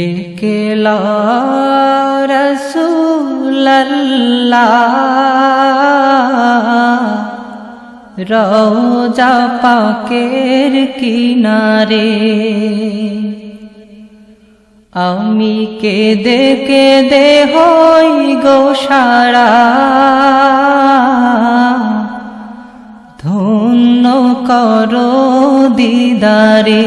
ডেকে রসুল্লাহ রোজা পাকের কিনারে আমি কেঁদে কেঁদে হই গো ধন্য করো দিদারে।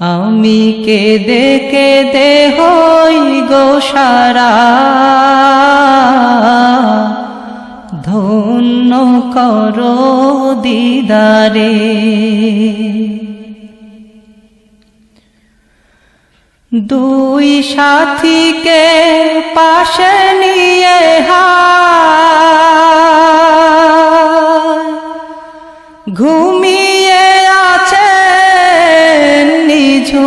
আমি কেঁদে কেঁদে হই গো সারা। ধন্য করো দিদারে। দুই সাথীকে পাশে নিয়ে হায়। ঘুমিয়ে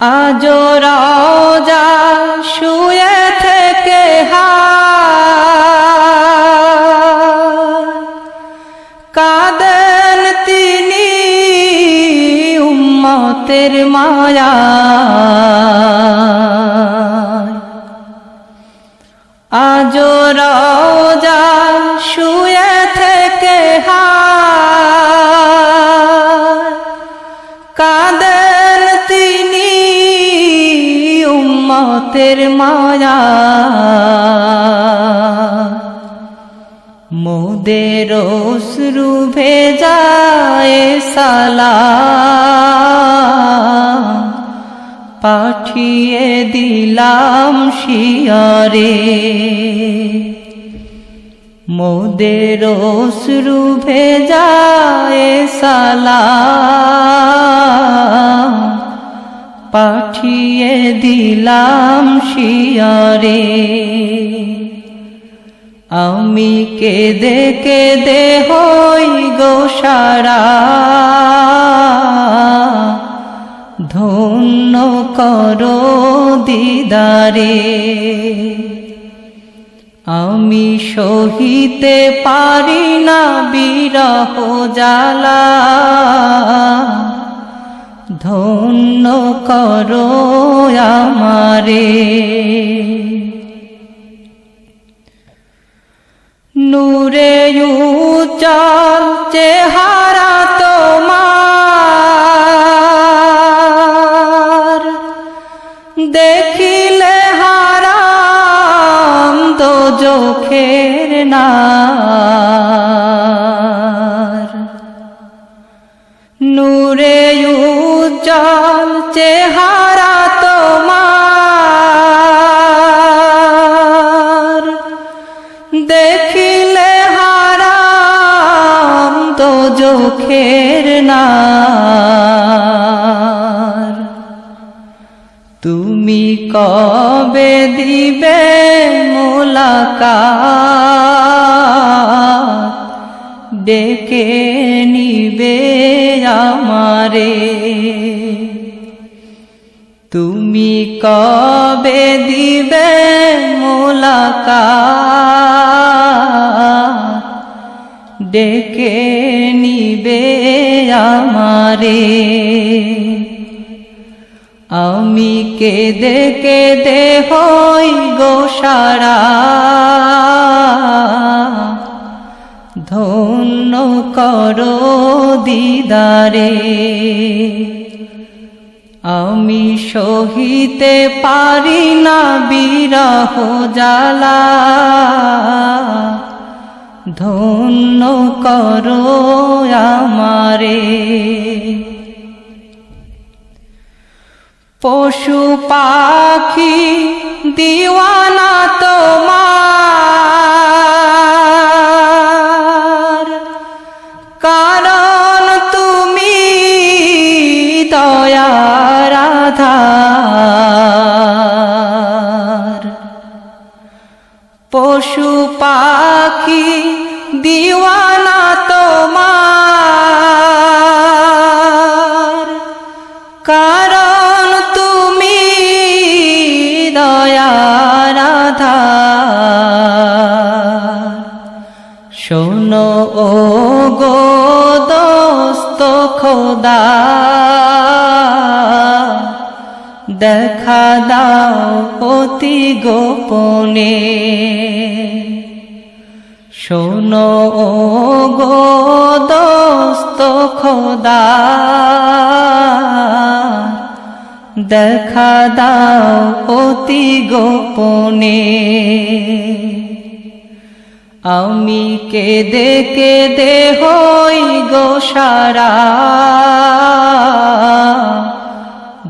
আজ রাজা শুয়ে থেকে কাদেন তিনি উম্মতের মায়া আজ রাজা উম্মতের মায়া। মোদের অশ্রু ভেজায় সালা। পাঠিয়ে দিলাম শিয়রে। মোদের অশ্রু ভেজায় সালা। পাঠিয়ে দিলাম শিয়রে। আমি কেঁদে কেঁদে হই গো সারা। ধন্য করো দিদারে। আমি সহিতে পারি না বিরহ জালা ধন্য করো আমারে। নূরে উজ্জ্বল চেহারা তোমার। দেখিলে হারাম তো চোখের না নূরে চেহারা তোমার দেখিলে হারাম তো চোখের নার। তুমি কবে দিবে মোলাকা ডেকে নিবে আমারে। তুমি কবে দিবে মোলাকা ডেকে নিবে আমারে। আমি কেদে কেদে হই গোসারা ধন্য করো দিদারে। আমি সহিতে পারি না বিরহ জালা ধন্য করো আমারে। পশু পাখি দিওয়ানা তোমার। কারণ তুমি দয়ার পশু পাখি দিওয়ানা তোমার। কারণ তুমি দয়ার আধার শোনো ও গো দোস্ত খোদা। দেখা দাও অতি গোপনে। শোনো গো দোস্ত খোদা, দেখা দাও অতি গোপনে। আমি কেদে কেদে হই গো সারা।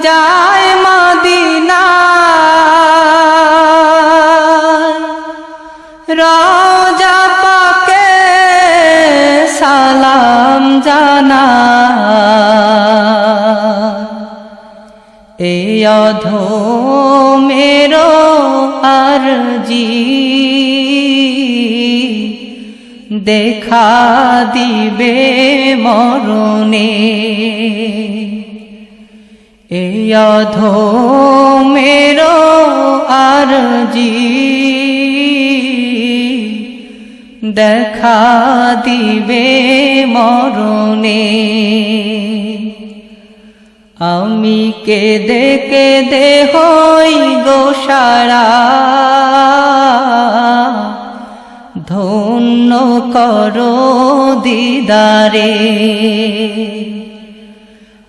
যায় মদিনা রাজা পাকে সালাম জানা এ অধো মেরো আরজি দেখা দিবে মরণে। এ অধো মেরো আরজি দেখা দিবে মরণে। আমি কেদে কেদে হই গোসারা ধন্য করো দিদারে।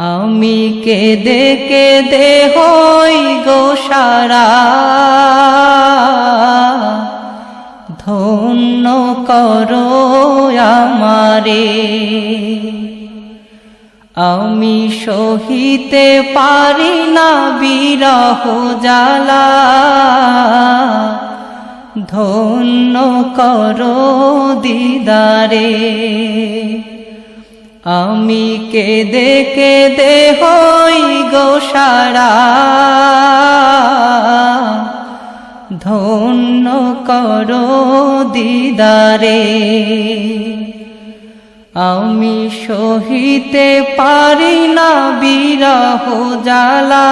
আমি কেঁদে কেঁদে হই গো সারা। ধন্য করো আমারে। আমি সহিতে পারি না বিরহ জালা ধন্য করো দিদারে। আমি কেঁদে কেঁদে হই গো সারা। ধন্য করো দিদারে। আমি সহিতে পারি না বিরহ জালা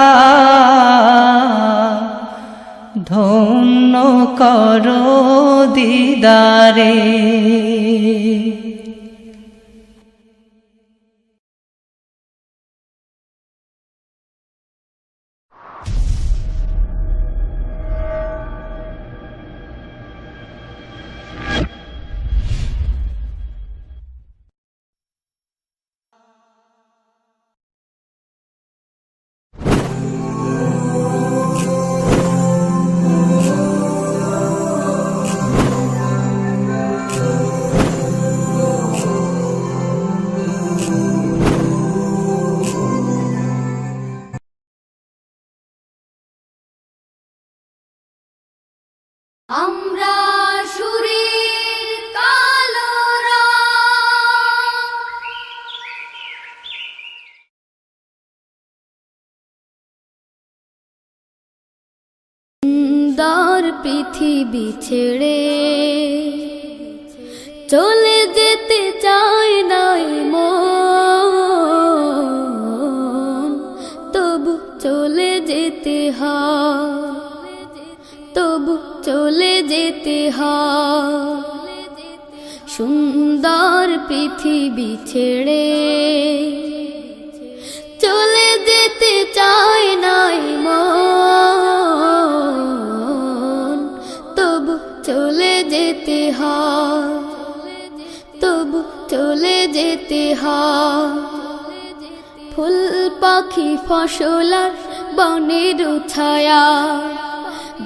ধন্য করো দিদারে। পৃথিবী ছেড়ে চলে যেতে চায় নাই মন। তবু চলে যেতে হয়। তবু চলে যেতে হয়। সুন্দর পৃথিবী ছেড়ে। চলে যেতে চায় নাই মন। যেতে তবু চলে যেতে ফুল পাখি ফসলার বনের ছায়া।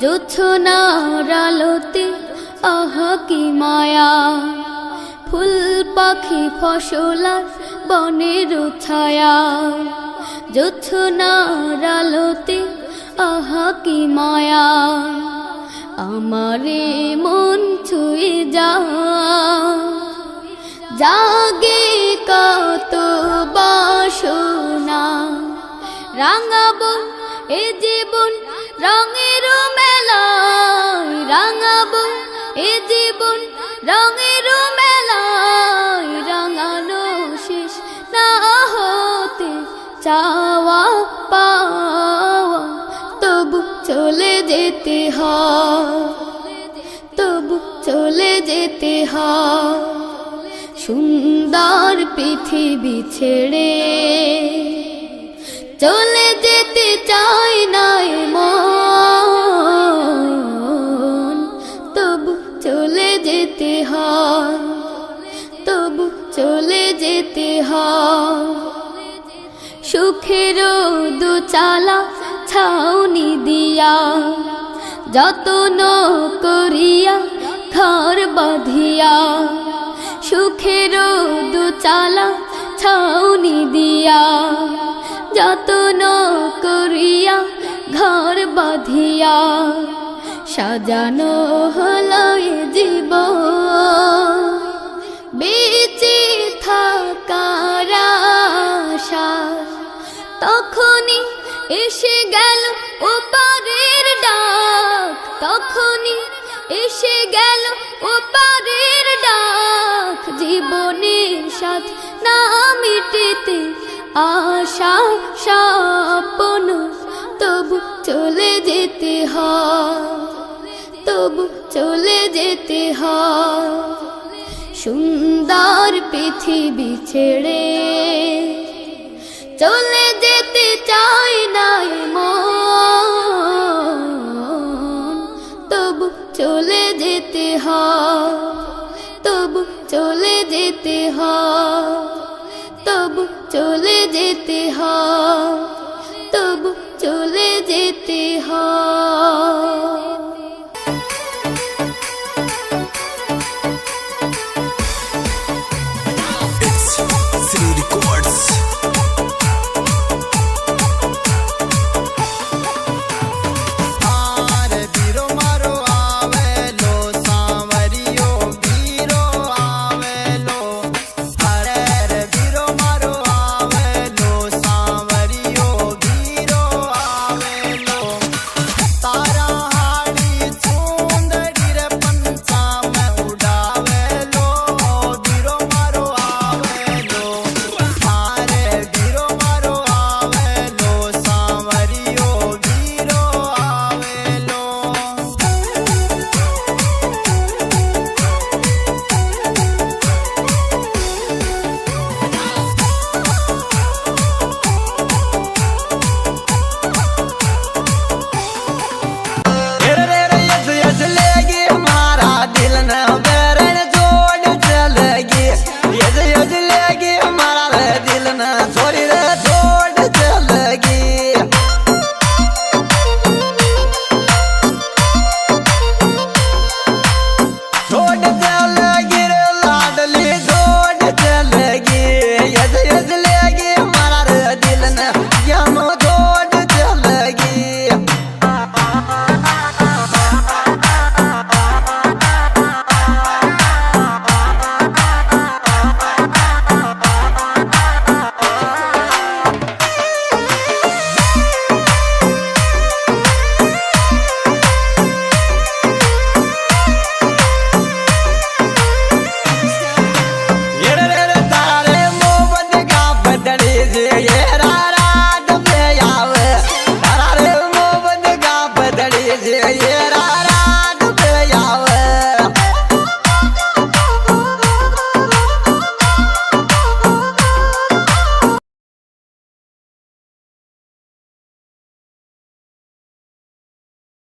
জোছনার আলোতে, আহা কি মায়া। ফুল পাখি ফসলার বনের ছায়া। জোছনার আলোতে, আহা কি মায়া। আমারে মন ছুঁয়ে যা। জাগে কত বাসনা। রাঙাবো এ জীবন রঙের মেলায়। রাঙাবো এ জীবন রঙের মেলায়। রাঙানো শেষ না হতে চাওয়া যেতে তবু চলে যেতে হয়। সুন্দর পৃথিবী ছেড়ে চলে যেতে চাই নাই তবু চলে যেতে তবু চলে যেতে হয়। সুখের দুচালা ছাউনি দিয়া যতন করিয়া ঘর বাঁধিয়া, সুখের দুচালা ছাউনি দিয়া, যতন করিয়া ঘর বাঁধিয়া, সাজানো হলো জীব বেঁচে থাকার তখনই এসে গেল ডাক তখনই এসে গেল ওপারের ডাক। জীবনের সাথ না মিটেতে আশা, স্বপ্ন, তবু চলে যেতে হয়, তবু চলে যেতে হয়। সুন্দর পৃথিবী ছেড়ে চলে যেতে চাই নাই মন হয়। তবু চলে যেতে হয়। তবু চলে যেতে হয়। তবু চলে যেতে হয়।